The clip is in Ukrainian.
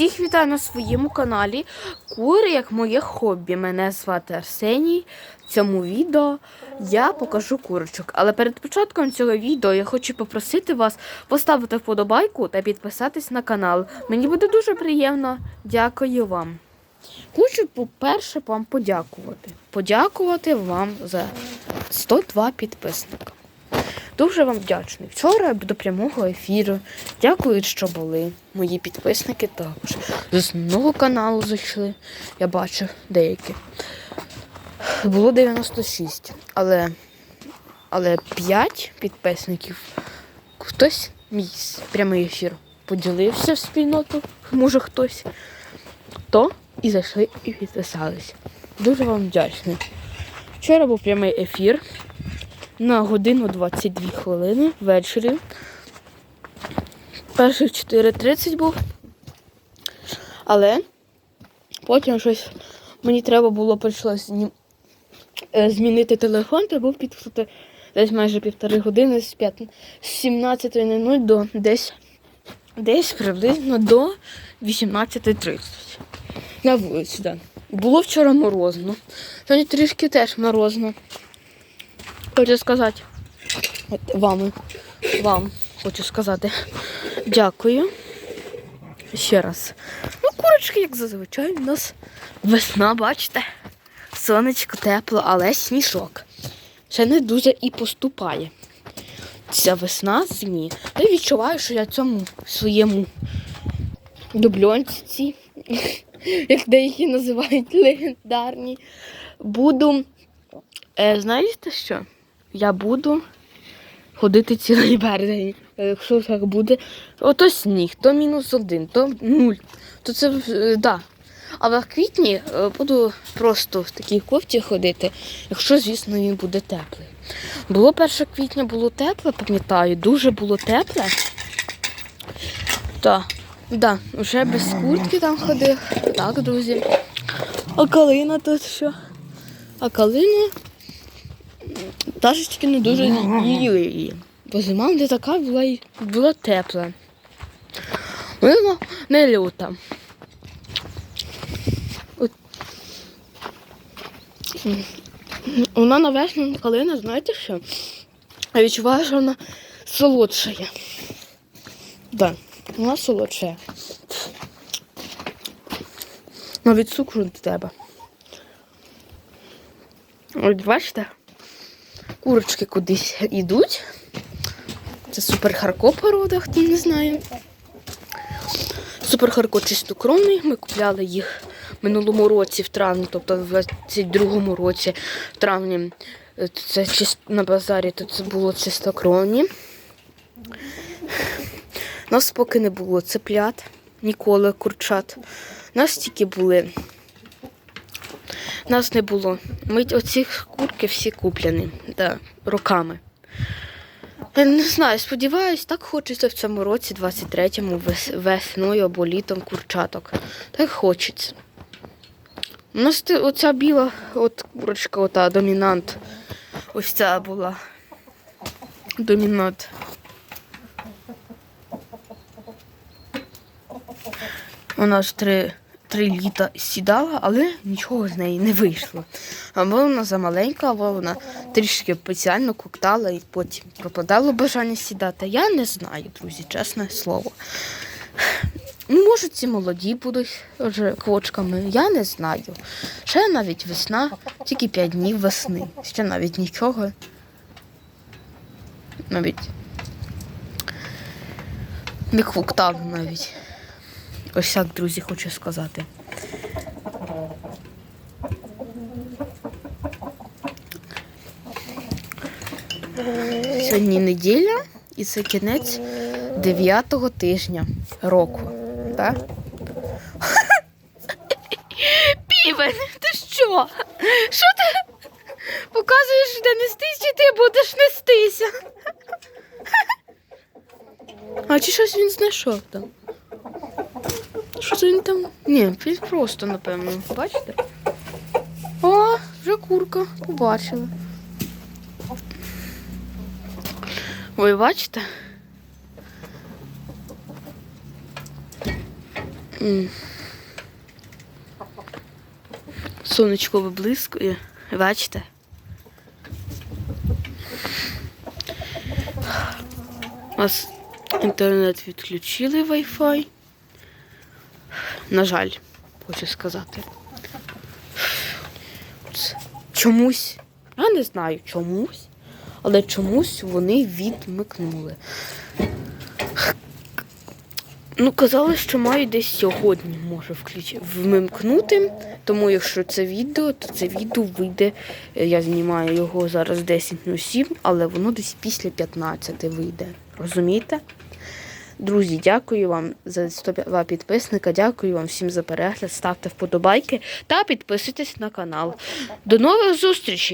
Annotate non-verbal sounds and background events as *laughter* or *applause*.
Всіх вітаю на своєму каналі Кури як моє хобі. Мене звати Арсеній. В цьому відео я покажу курочок. Але перед початком цього відео я хочу попросити вас поставити вподобайку та підписатись на канал. Мені буде дуже приємно. Дякую вам. Хочу, по-перше, вам подякувати. Подякувати вам за 102 підписника. Дуже вам вдячний. Вчора до прямого ефіру. Дякую, що були. Мої підписники також. З основного каналу зайшли. Я бачу деякі. Було 96. Але, але 5 підписників. Хтось мій прямий ефір поділився в спільноту, може хтось. То і зайшли і підписалися. Дуже вам вдячний. Вчора був прямий ефір на годину 22 хвилини ввечері. Перших 4.30 був. Але потім щось мені треба було зні... е, змінити телефон, треба був підписати десь майже півтори години з, 5... з 17.00 до десь, десь приблизно до 18.30. На вулиці, так. Було вчора морозно. Сьогодні трішки теж морозно. Хочу сказати вам, вам хочу сказати дякую. Ще раз. Ну, курочки, як зазвичай, у нас весна, бачите? Сонечко тепло, але сніжок. Ще не дуже і поступає. Ця весна зимі. Я відчуваю, що я цьому своєму дубльонці, *laughs* як деякі називають легендарні, буду. Е, знаєте що? Я буду ходити цілий березень. Е, Якщо так буде, ото сніг, то мінус один, то нуль. То це е, да. Але в квітні е, буду просто в такій кофті ходити, якщо, звісно, він буде теплий. Було 1 квітня, було тепле, пам'ятаю, дуже було тепле. Так, да, вже без куртки там ходив. Так, друзі. А калина тут що? А калина Ташечки не дуже їли її. Бо зима не така була, й- була тепла. Вона не люта. От. Вона на весну калина, знаєте що? Я відчуваю, що вона солодша є. Так, вона солодша. Навіть цукру не треба. От бачите? Курочки кудись йдуть. Це суперхарко порода, хто не знає. Суперхарко чистокровний. Ми купляли їх в минулому році в травні, тобто в 22-му році в травні це на базарі це було чистокровні. Нас поки не було цеплят, ніколи курчат. Нас тільки були нас не було. Ми оці курки всі куплені да, роками. Я не знаю, сподіваюсь, так хочеться в цьому році, 23-му, вес- весною або літом курчаток. Так хочеться. У нас оця біла от курочка, ота домінант. Ось ця була. Домінант. Вона ж три, три літа сідала, але нічого з неї не вийшло. Або вона замаленька, або вона трішки спеціально коктала і потім пропадало бажання сідати. Я не знаю, друзі, чесне слово. Може, ці молоді будуть вже квочками, я не знаю. Ще навіть весна, тільки 5 днів весни. Ще навіть нічого. Навіть не квоктав навіть. Ось так, друзі, хочу сказати. Сьогодні неділя і це кінець дев'ятого тижня року. Так? *laughs* Півень, ти що? Що ти показуєш, де нестись, чи ти будеш нестися? *laughs* А чи щось він знайшов там? Що він там? Ні, він просто, напевно. Бачите? О, вже курка. Побачила. Ви бачите? Сонечко виблискує. Бачите? У нас інтернет відключили Wi-Fi. На жаль, хочу сказати. Чомусь, я не знаю чомусь, але чомусь вони відмикнули. Ну, казали, що маю десь сьогодні може включ... вмикнути. Тому якщо це відео, то це відео вийде. е, Я знімаю його зараз 10.07, але воно десь після 15 вийде. Розумієте? Друзі, дякую вам за 102 підписника. Дякую вам всім за перегляд. Ставте вподобайки та підписуйтесь на канал. До нових зустрічей!